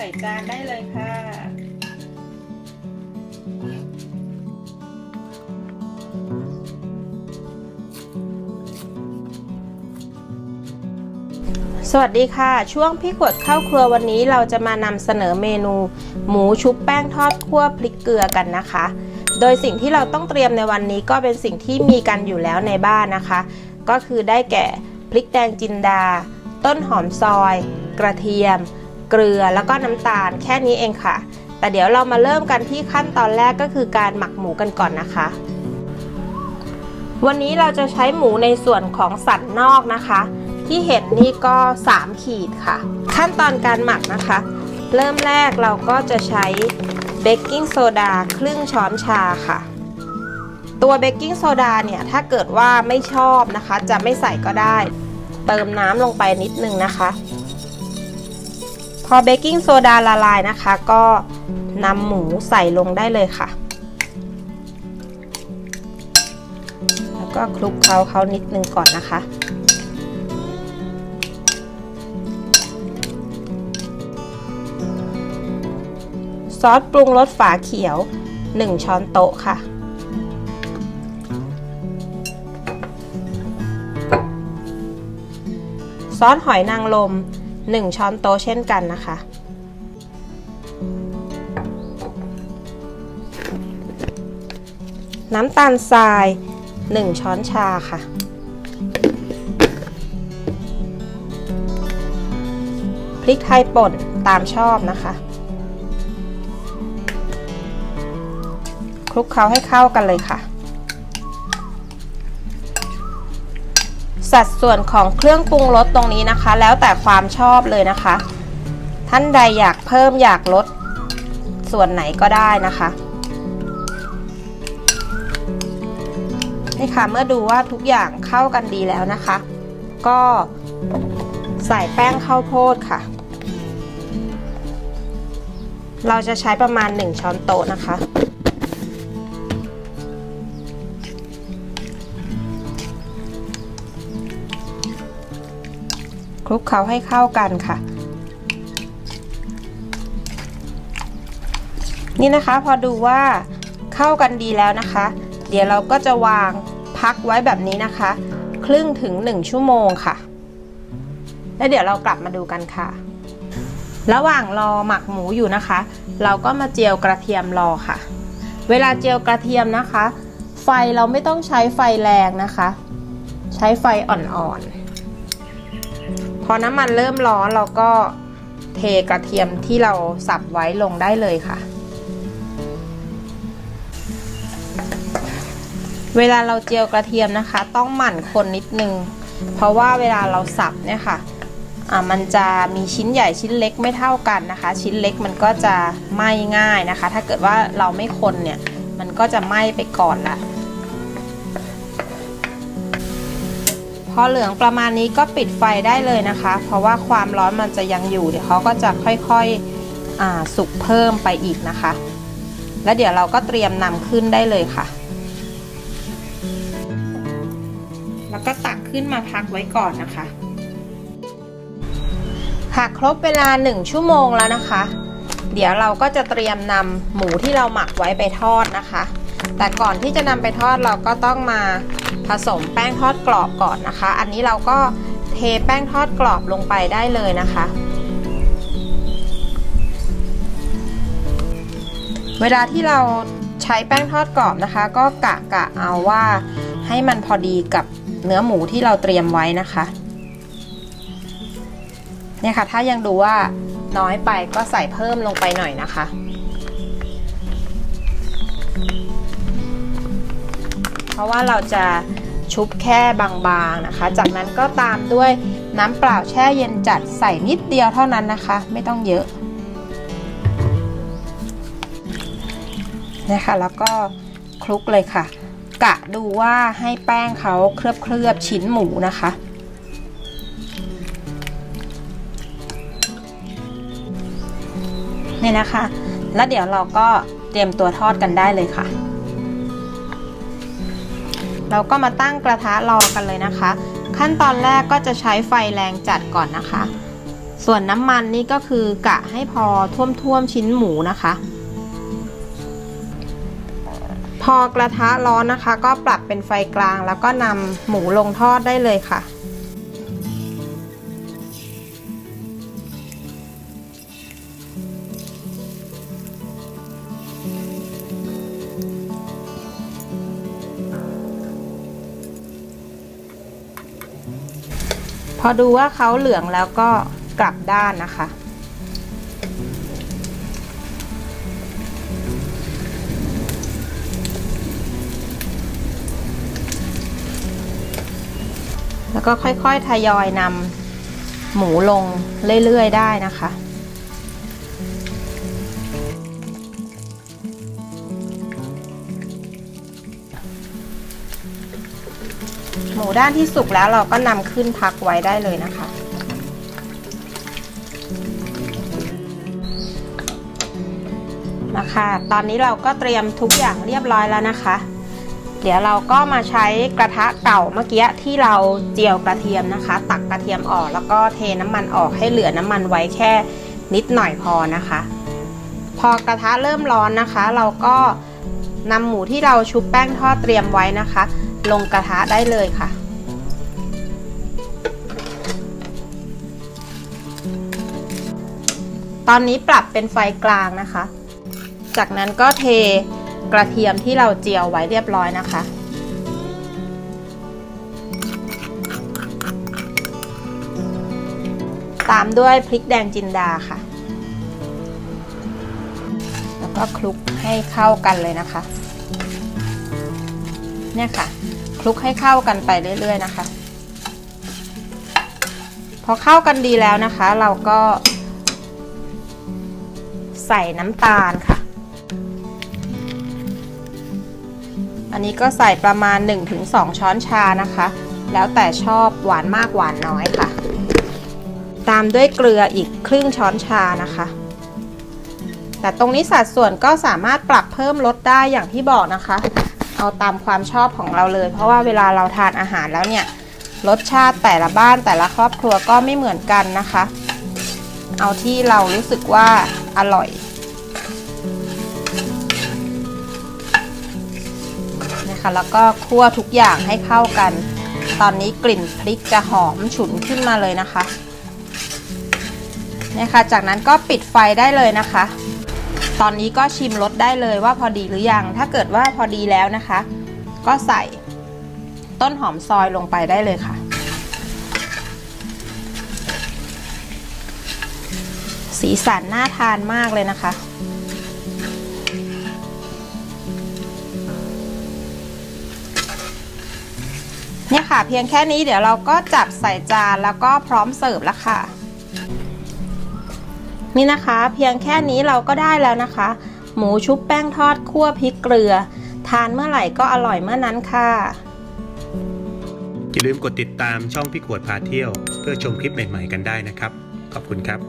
ใส่จานได้เลยค่ะสวัสดีค่ะ ช่วงพี่ขวดเข้าครัววันนี้เราจะมานำเสนอเมนู หมูชุบแป้งทอดคั่วพริกเกลือกันนะคะ โดยสิ่งที่เราต้องเตรียมในวันนี้ก็เป็นสิ่งที่มีกันอยู่แล้วในบ้านนะคะ ก็คือได้แก่พริกแดงจินดา ต้นหอมซอย กระเทียม เกลือแล้วก็น้ำตาลแค่นี้เองค่ะ แต่เดี๋ยวเรามาเริ่มกันที่ขั้นตอนแรกก็คือการหมักหมูกันก่อนนะคะ วันนี้เราจะใช้หมูในส่วนของสันนอกนะคะ ที่เห็นนี่ก็ 3 ขีดค่ะ ขั้นตอนการหมักนะคะ เริ่มแรกเราก็จะใช้เบกกิ้งโซดาครึ่งช้อนชาค่ะตัวเบกกิ้งโซดาเนี่ยถ้าเกิดว่าไม่ชอบนะคะ จะไม่ใส่ก็ได้ เติมน้ำลงไปนิดนึงนะคะ พอเบกกิ้งโซดาละลายนะคะ ก็นำหมูใส่ลงได้เลยค่ะ แล้วก็คลุกเคล้าเขานิดนึงก่อนนะคะ ซอสปรุงรสฝาเขียว 1 ช้อนโต๊ะค่ะซอสหอยนางรม 1 ช้อนโต๊ะเช่นกันนะคะ น้ำตาลทราย 1 ช้อนชาค่ะ พริกไทยป่นตามชอบนะคะคลุกเคล้าให้เข้ากันเลยค่ะ สัดส่วนของเครื่องปรุงรสตรงนี้นะคะ แล้วแต่ความชอบเลยนะคะ ท่านใดอยากเพิ่มอยากลดส่วนไหนก็ได้นะคะนี่ค่ะเมื่อดูว่าทุกอย่างเข้ากันดีแล้วนะคะ ก็ใส่แป้งข้าวโพดค่ะ เราจะใช้ประมาณ 1 ช้อนโต๊ะนะคะ คลุกเคล้าให้เข้ากันค่ะ นี่นะคะพอดูว่าเข้ากันดีแล้วนะคะ เดี๋ยวเราก็จะวางพักไว้แบบนี้นะคะ ครึ่งถึง 1 ชั่วโมงค่ะ แล้วเดี๋ยวเรากลับมาดูกันค่ะ ระหว่างรอหมักหมูอยู่นะคะ เราก็มาเจียวกระเทียมรอค่ะ เวลาเจียวกระเทียมนะคะ ไฟเราไม่ต้องใช้ไฟแรงนะคะ ใช้ไฟอ่อนๆ พอน้ำมันเริ่มร้อนเราก็เทกระเทียมที่เราสับไว้ลงได้เลยค่ะ เวลาเราเจียวกระเทียมนะคะ ต้องหมั่นคนนิดนึง เพราะว่าเวลาเราสับเนี่ยค่ะอ่ามันจะมีชิ้นใหญ่ชิ้นเล็กไม่เท่ากันนะคะ ชิ้นเล็กมันก็จะไหม้ง่ายนะคะ ถ้าเกิดว่าเราไม่คนเนี่ย มันก็จะไหม้ไปก่อนละ อเหลืองประมาณนี้ก็ปิดไฟได้เลยนะคะ เพราะว่าความร้อนมันจะยังอยู่ เดี๋ยวเขาก็จะค่อยๆสุกเพิ่มไปอีกนะคะ แล้วเดี๋ยวเราก็เตรียมนำขึ้นได้เลยค่ะ แล้วก็ตักขึ้นมาพักไว้ก่อนนะคะค่ะครบเวลา 1 ชั่วโมงแล้วนะคะ เดี๋ยวเราก็จะเตรียมนำหมูที่เราหมักไว้ไปทอดนะคะ แต่ก่อนที่จะนำไปทอดเราก็ต้องมา ผสมแป้งทอดกรอบก่อนนะคะ อันนี้เราก็เทแป้งทอดกรอบลงไปได้เลยนะคะ เวลาที่เราใช้แป้งทอดกรอบนะคะ ก็กะกะเอาว่าให้มันพอดีกับเนื้อหมูที่เราเตรียมไว้นะคะเนี่ยค่ะ ถ้ายังดูว่าน้อยไปก็ใส่เพิ่มลงไปหน่อยนะคะ เพราะว่าเราจะ ชุบแค่บางๆนะคะ จากนั้นก็ตามด้วยน้ำเปล่าแช่เย็นจัดใส่นิดเดียวเท่านั้นนะคะ ไม่ต้องเยอะนะคะแล้วก็คลุกเลยค่ะ กะดูว่าให้แป้งเขาเคลือบเคลือบๆชิ้นหมูนะคะ นี่นะคะ แล้วเดี๋ยวเราก็เตรียมตัวทอดกันได้เลยค่ะ เราก็มาตั้งกระทะรอกันเลยนะคะ ขั้นตอนแรกก็จะใช้ไฟแรงจัดก่อนนะคะ ส่วนน้ำมันนี่ก็คือกะให้พอท่วมๆชิ้นหมูนะคะ พอกระทะร้อนนะคะ ก็ปรับเป็นไฟกลางแล้วก็นำหมูลงทอดได้เลยค่ะ พอดูว่าเขาเหลืองแล้วก็กลับด้านนะคะ แล้วก็ค่อยๆ ทยอยนำหมูลงเรื่อยๆ ได้นะคะ หมูด้านที่สุกแล้วเราก็นำขึ้นพักไว้ได้เลยนะคะ นะคะ ตอนนี้เราก็เตรียมทุกอย่างเรียบร้อยแล้วนะคะ เดี๋ยวเราก็มาใช้กระทะเก่าเมื่อกี้ที่เราเจียวกระเทียมนะคะ ตักกระเทียมออกแล้วก็เทน้ำมันออกให้เหลือน้ำมันไว้แค่นิดหน่อยพอนะคะ พอกระทะเริ่มร้อนนะคะ เราก็นำหมูที่เราชุบแป้งทอดเตรียมไว้นะคะ ลงกระทะได้เลยค่ะ ตอนนี้ปรับเป็นไฟกลางนะคะ จากนั้นก็เทกระเทียมที่เราเจียวไว้เรียบร้อยนะคะ ตามด้วยพริกแดงจินดาค่ะ แล้วก็คลุกให้เข้ากันเลยนะคะ เนี่ยค่ะคลุกให้เข้ากันไปเรื่อย ๆ นะคะ พอเข้ากันดีแล้วนะคะ เราก็ใส่น้ำตาลค่ะ อันนี้ก็ใส่ประมาณ 1-2 ช้อนชานะคะ แล้วแต่ชอบหวานมากหวานน้อยค่ะ ตามด้วยเกลืออีกครึ่งช้อนชานะคะแต่ตรงนี้สัดส่วนก็สามารถปรับเพิ่มลดได้อย่างที่บอกนะคะ เอาตามความชอบของเราเลย เพราะว่าเวลาเราทานอาหารแล้วเนี่ยรสชาติแต่ละบ้านแต่ละครอบครัวก็ไม่เหมือนกันนะคะ เอาที่เรารู้สึกว่าอร่อยนะคะแล้วก็คั่วทุกอย่างให้เข้ากัน ตอนนี้กลิ่นพริกจะหอมฉุนขึ้นมาเลยนะคะเนี่ยค่ะจากนั้นก็ปิดไฟได้เลยนะคะ ตอนนี้ก็ชิมรสได้เลยว่าพอดีหรือยัง ถ้าเกิดว่าพอดีแล้วนะคะ ก็ใส่ต้นหอมซอยลงไปได้เลยค่ะ สีสันน่าทานมากเลยนะคะ เนี่ยค่ะเพียงแค่นี้เดี๋ยวเราก็จับใส่จานแล้วก็พร้อมเสิร์ฟแล้วค่ะ นี่นะคะ เพียงแค่นี้เราก็ได้แล้วนะคะ หมูชุบแป้งทอดคั่วพริกเกลือ ทานเมื่อไหร่ก็อร่อยเมื่อนั้นค่ะอย่าลืมกดติดตามช่องพี่ขวดพาเที่ยว เพื่อชมคลิปใหม่ ๆ กันได้นะครับ ขอบคุณครับ